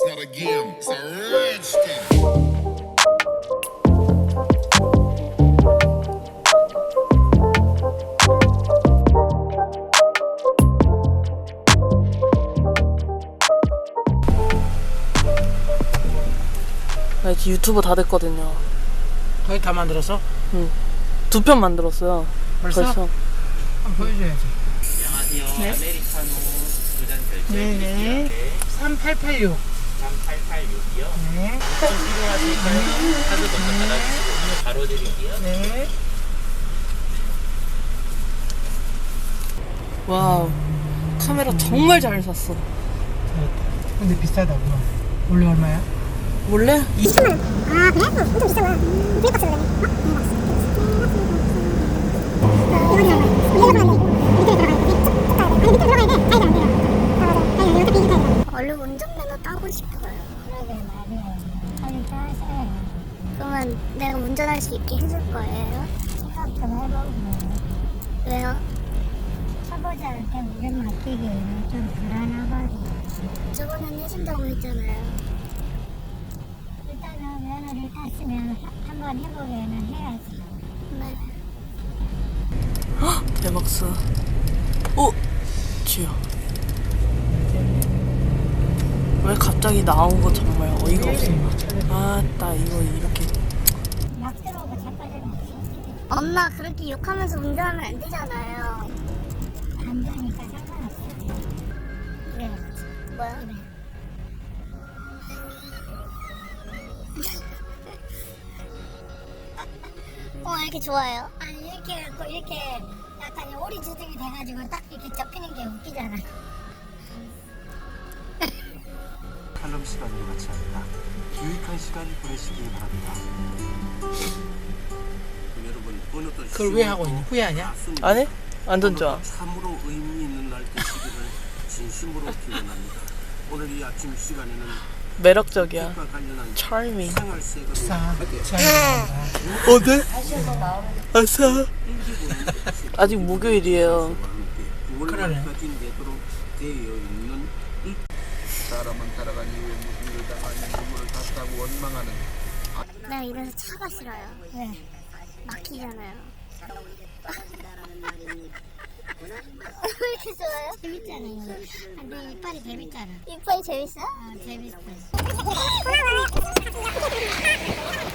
It's not a game, it's a rich thing. 나 이제 유튜버 다 됐거든요. 거의 다 만들었어? 두편 만들었어요. 벌써? 벌써. 한번 보여줘야지. 안녕하세요. 아메리카노 두잔 네네. 결제해드릴게요. 3886. 3886이요. 네. 좀 필요하실까요? 카드 먼저 받아주시고 음료 바로 드릴게요. 네. 와우. 카메라 정말 잘 샀어. 근데 비싸다고. 원래 얼마야? 원래 20만 원. 아 그래? 어, 엄청 비싸구나. 블랙박스로 되네. 어? 블랙박스. 빨리 따세요. 그러면 내가 운전할 수 있게 해줄 거예요? 생각 좀 해보고. 왜요? 초보자한테 운전 맡기기에는 좀 불안하거든요. 저번엔 해준다고 했잖아요. 일단은 면허를 땄으면 하- 한번 해보기에는 해야지. 네. 대박스. 오, 지효. 왜 갑자기 나온 거 정말 어이가 없어. 아따 이거 이렇게 엄마 그렇게 욕하면서 운전하면 안 되잖아요. 안전이니까 상관없어. 그래. 뭐야? 어, 왜 이렇게 좋아요? 아니 이렇게 해갖고 이렇게 약간 오리 주둥이 돼가지고 딱 이렇게 접히는 게 웃기잖아. 칼럼 시간으로 마치합니다. 유익한 시간 보내시기 바랍니다. 그걸 왜 하고 있니? 후회하냐? 아니? 완전 좋아. 참으로 의미 있는 날 되시기를 진심으로 기원합니다. 오늘 이 아침 시간에는 매력적이야. 생활색을 싸. 어디? 아싸. 아직 목요일이에요. 9월 그러네. 사람은 따라간 이후에 무슨 일을 당하니 눈물을 탔다고 원망하는 내가 이래서 차가 싫어요. 왜? 막히잖아요. 왜 이렇게 좋아요? 재밌잖아요. 근데 이빨이 재밌잖아. 이빨이 재밌어? 어, 재밌어.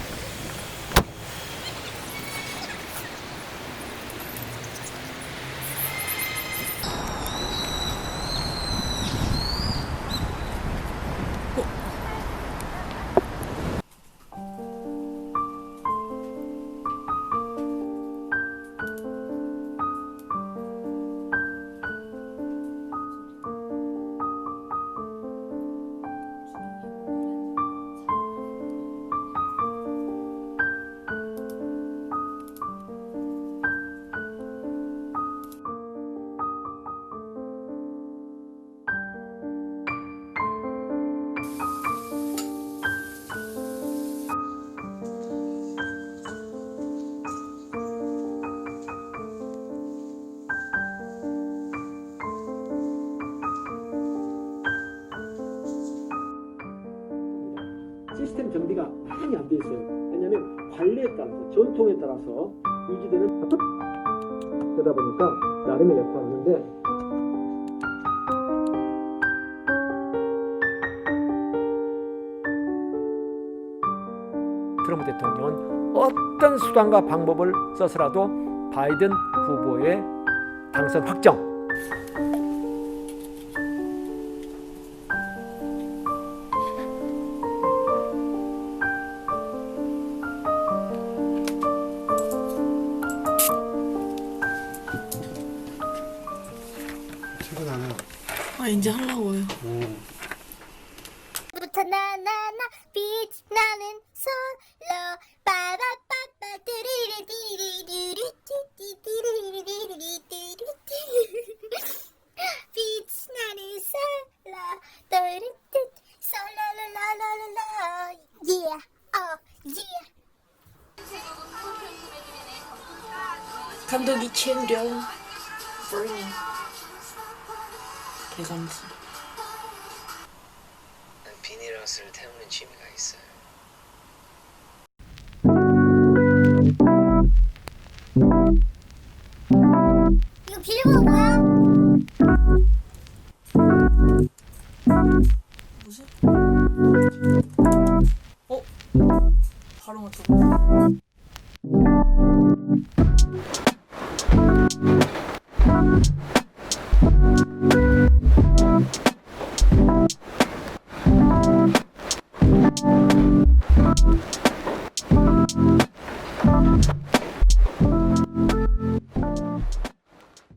시스템 정비가 많이 안 돼 있어요. 왜냐하면 관리에 따라서 전통에 따라서 유지되는 되다 보니까 나름의 역할을 하는데 트럼프 대통령은 어떤 수단과 방법을 써서라도 바이든 후보의 당선 확정 아 이제 하려고요. 부터 나나나 빛 나는 솔로. 빠바빠빠 뚜리리리 띠리리리 띠띠리리리 띠리리리 빛 나는 솔로. 또르뜨 솔로로로로로 yeah. Oh yeah. 감독이 챙겨. 브링. 개감수. 비닐하우스를 태우는 취미가 있어요. 이거 비밀번호 뭐야? 뭐지? 어? 바로 맞췄다.